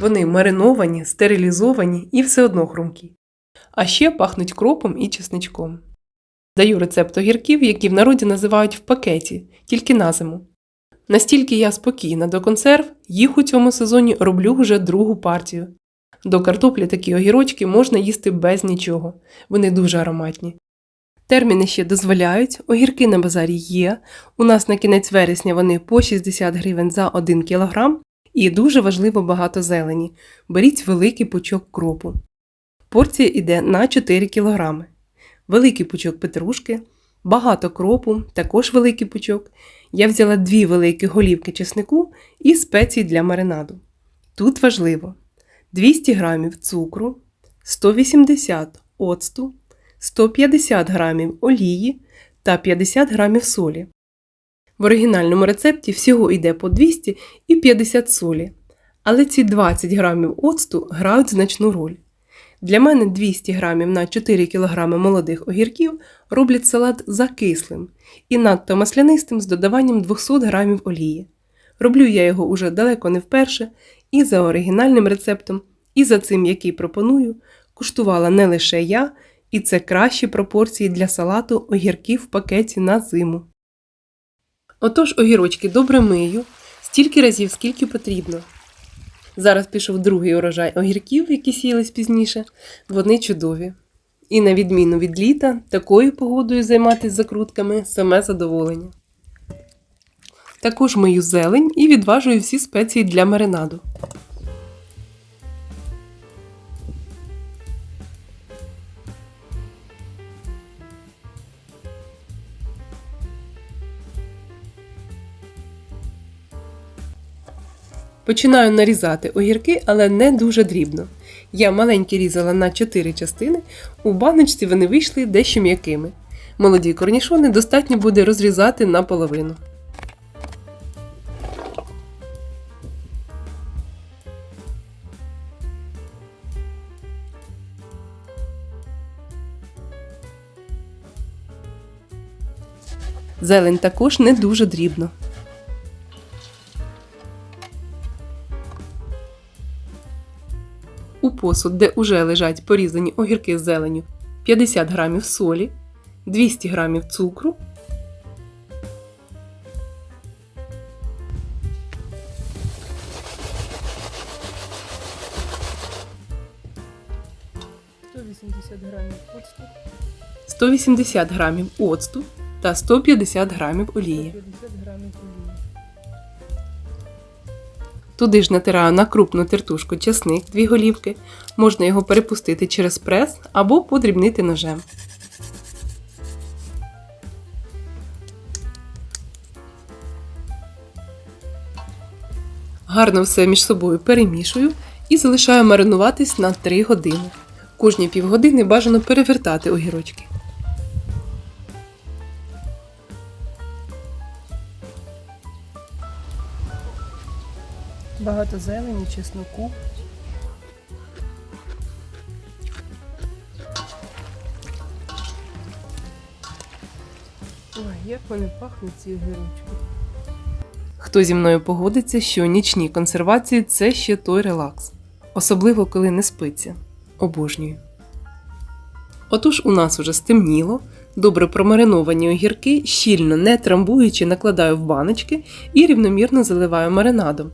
Вони мариновані, стерилізовані і все одно хрумкі. А ще пахнуть кропом і чесничком. Даю рецепт огірків, які в народі називають в пакеті, тільки на зиму. Настільки я спокійна до консерв, їх у цьому сезоні роблю вже другу партію. До картоплі такі огірочки можна їсти без нічого, вони дуже ароматні. Терміни ще дозволяють, огірки на базарі є. У нас на кінець вересня вони по 60 гривень за 1 кг, і дуже важливо багато зелені. Беріть великий пучок кропу. Порція йде на 4 кг. Великий пучок петрушки, багато кропу, також великий пучок. Я взяла дві великі голівки чеснику і спеції для маринаду. Тут важливо 200 г цукру, 180 оцту, 150 г олії та 50 г солі. В оригінальному рецепті всього йде по 200 і 50 солі, але ці 20 г оцту грають значну роль. Для мене 200 г на 4 кг молодих огірків роблять салат закислим і надто маслянистим з додаванням 200 г олії. Роблю я його уже далеко не вперше, і за оригінальним рецептом, і за цим, який пропоную, куштувала не лише я, і це кращі пропорції для салату огірків в пакеті на зиму. Отож огірочки добре мию, стільки разів, скільки потрібно. Зараз пішов другий урожай огірків, які сіялись пізніше. Вони чудові. І на відміну від літа, такою погодою займатися закрутками саме задоволення. Також мию зелень і відважую всі спеції для маринаду. Починаю нарізати огірки, але не дуже дрібно. Я маленькі різала на 4 частини, у баночці вони вийшли дещо м'якими. Молоді корнішони достатньо буде розрізати наполовину. Зелень також не дуже дрібно. У посуд, де уже лежать порізані огірки з зеленю, 50 г солі, 200 г цукру, оцту, 180 г оцту та 150 г олії. 50 грамів олії. Туди ж натираю на крупну тертушку часник, дві голівки. Можна його перепустити через прес або подрібнити ножем. Гарно все між собою перемішую і залишаю маринуватись на 3 години. Кожні півгодини бажано перевертати огірочки. Багато зелені, чесноку. Ой, як вони пахнуть ці огірочки. Хто зі мною погодиться, що нічні консервації це ще той релакс, особливо коли не спиться. Обожнюю. Отож у нас уже стемніло, добре промариновані огірки, щільно не трамбуючи, накладаю в баночки і рівномірно заливаю маринадом.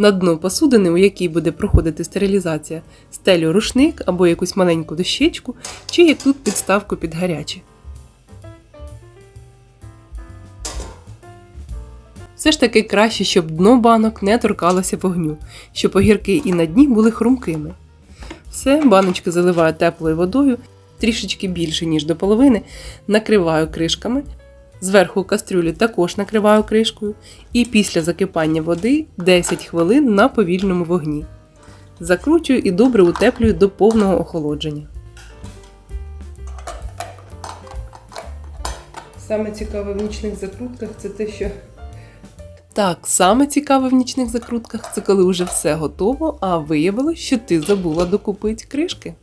На дно посудини, у якій буде проходити стерилізація, стелю рушник або якусь маленьку дощечку, чи як тут підставку під гаряче. Все ж таки краще, щоб дно банок не торкалося вогню, щоб огірки і на дні були хрумкими. Все, баночки заливаю теплою водою, трішечки більше, ніж до половини, накриваю кришками, Зверху кастрюлі також накриваю кришкою і після закипання води 10 хвилин на повільному вогні. Закручую і добре утеплюю до повного охолодження. Саме цікаве в нічних закрутках це те, що. Так, саме цікаве в нічних закрутках це коли вже все готово, а виявилось, що ти забула докупити кришки.